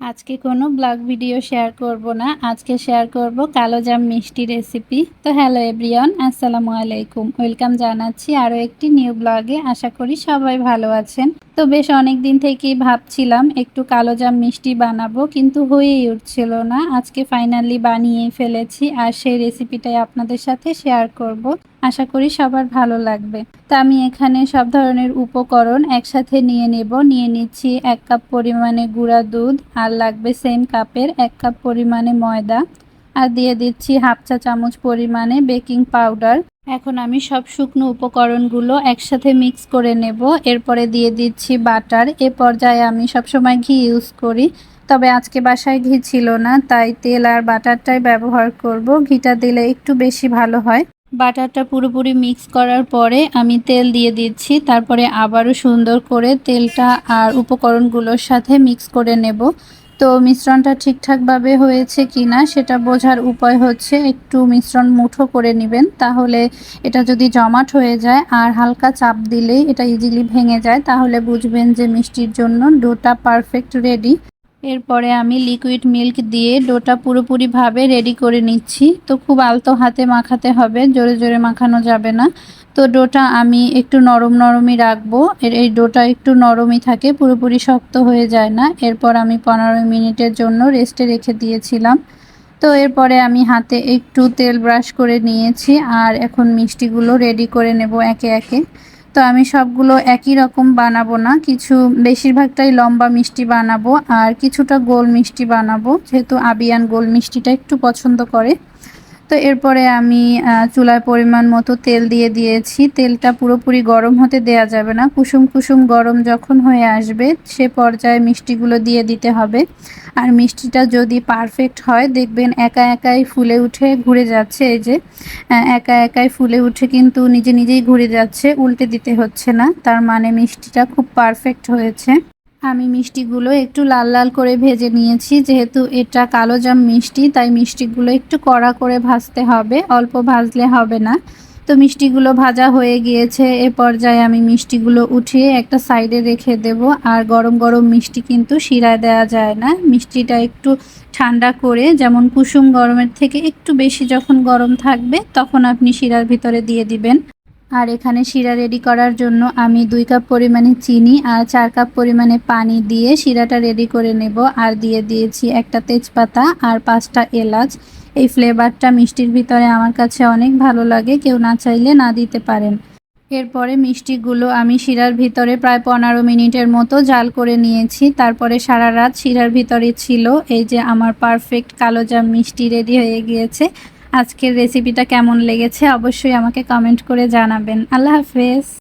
আজকে কোনো blog video share করব না। আজকে শেয়ার করব কালো জাম মিষ্টি রেসিপি তো হ্যালো এভরিওয়ান আসসালামু আলাইকুম। ওয়েলকাম জানাচ্ছি আরও একটি নিউ ব্লগে আশা করি সবাই ভালো আছেন। তো বেশ অনেক দিন থেকেই ভাবছিলাম একটু কালো জাম মিষ্টি বানাবো, কিন্তু হয়েই উঠছিল না। আজকে ফাইনালি বানিয়ে ফেলেছি, আর সেই রেসিপিটাই আপনাদের সাথে শেয়ার করব। আশা করি সবার ভালো লাগবে। তো আমি এখানে সব ধরনের উপকরণ একসাথে নিয়ে নেব। নিয়ে নিচ্ছি এক কাপ পরিমাণে গুঁড়া দুধ, আর লাগবে সেম কাপের এক কাপ পরিমাণে ময়দা। আর দিয়ে দিচ্ছি হাফ চা চামচ পরিমাণে বেকিং পাউডার এখন আমি সব শুকনো উপকরণগুলো একসাথে মিক্স করে নেব। এরপরে দিয়ে দিচ্ছি বাটার এ পর্যায়ে আমি সবসময় ঘি ইউজ করি। তবে আজকে বাসায় ঘি ছিল না, তাই তেল আর বাটারটাই ব্যবহার করব। ঘিটা দিলে একটু বেশি ভালো হয়। বাটারটা পুরোপুরি মিক্স করার পরে আমি তেল দিয়ে দিচ্ছি। তারপরে আবারও সুন্দর করে তেলটা আর উপকরণগুলোর সাথে মিক্স করে নেব। তো মিশ্রণটা ঠিকঠাকভাবে হয়েছে কি না সেটা বোঝার উপায় হচ্ছে একটু মিশ্রণ মুঠো করে নেবেন। তাহলে এটা যদি জমাট হয়ে যায় আর হালকা চাপ দিলেই এটা ইজিলি ভেঙে যায়, তাহলে বুঝবেন যে মিষ্টির জন্য ডোটা পারফেক্ট রেডি এরপরে আমি লিকুইড মিল্ক দিয়ে ডোটা পুরোপুরিভাবে রেডি করে নিচ্ছি। তো খুব আলতো হাতে মাখাতে হবে, জোরে জোরে মাখানো যাবে না। তো ডোটা আমি একটু নরম নরমই রাখব। এর এই ডোটা একটু নরমই থাকে, পুরোপুরি শক্ত হয়ে যায় না। এরপর আমি পনেরো মিনিটের জন্য রেস্টে রেখে দিয়েছিলাম। তো এরপরে আমি হাতে একটু তেল ব্রাশ করে নিয়েছি, আর এখন মিষ্টিগুলো রেডি করে নেব একে একে। তো আমি সবগুলো একই রকম বানাবো না। কিছু বেশিরভাগটাই লম্বা মিষ্টি বানাবো আর কিছুটা গোল মিষ্টি বানাবো। যেহেতু আবিয়ান গোল মিষ্টিটা একটু পছন্দ করে। তো এরপরে আমি চুলায় পরিমাণ মতো তেল দিয়ে দিয়েছি। তেলটা পুরোপুরি গরম হতে দেয়া যাবে না। কুসুম কুসুম গরম যখন হয়ে আসবে, সে পর্যায়ে মিষ্টিগুলো দিয়ে দিতে হবে। আর মিষ্টিটা যদি পারফেক্ট হয়, দেখবেন একা একাই ফুলে উঠে ঘুরে যাচ্ছে এই যে একা একাই ফুলে উঠে কিন্তু নিজে নিজেই ঘুরে যাচ্ছে, উল্টে দিতে হচ্ছে না। তার মানে মিষ্টিটা খুব পারফেক্ট হয়েছে। আমি মিষ্টিগুলো একটু লাল লাল করে ভেজে নিয়েছি, যেহেতু এটা কালো জাম মিষ্টি, তাই মিষ্টিগুলো একটু কড়া করে ভাজতে হবে, অল্প ভাজলে হবে না। তো মিষ্টিগুলো ভাজা হয়ে গিয়েছে, এ পর্যায়ে আমি মিষ্টিগুলো উঠিয়ে একটা সাইডে রেখে দেব, আর গরম গরম মিষ্টি কিন্তু শিরায় দেওয়া যায় না। মিষ্টিটা একটু ঠান্ডা করে, যেমন কুসুম গরমের থেকে একটু বেশি যখন গরম থাকবে, তখন আপনি শিরার ভিতরে দিয়ে দিবেন। আর এখানে শিরা রেডি করার জন্য আমি দুই কাপ পরিমাণে চিনি আর চার কাপ পরিমাণে পানি দিয়ে শিরাটা রেডি করে নেব। আর দিয়ে দিয়েছি একটা তেজপাতা আর পাঁচটা এলাচ। এই ফ্লেভারটা মিষ্টির ভিতরে আমার কাছে অনেক ভালো লাগে, কেউ না চাইলে না দিতে পারেন। এরপরে মিষ্টিগুলো আমি শিরার ভিতরে প্রায় পনেরো মিনিটের মতো জাল করে নিয়েছি। তারপরে সারা রাত শিরার ভিতরে ছিল। এই যে আমার পারফেক্ট কালো জাম মিষ্টি রেডি হয়ে গিয়েছে। আজকের রেসিপিটা কেমন লেগেছে অবশ্যই আমাকে কমেন্ট করে জানাবেন। আল্লাহ হাফেজ।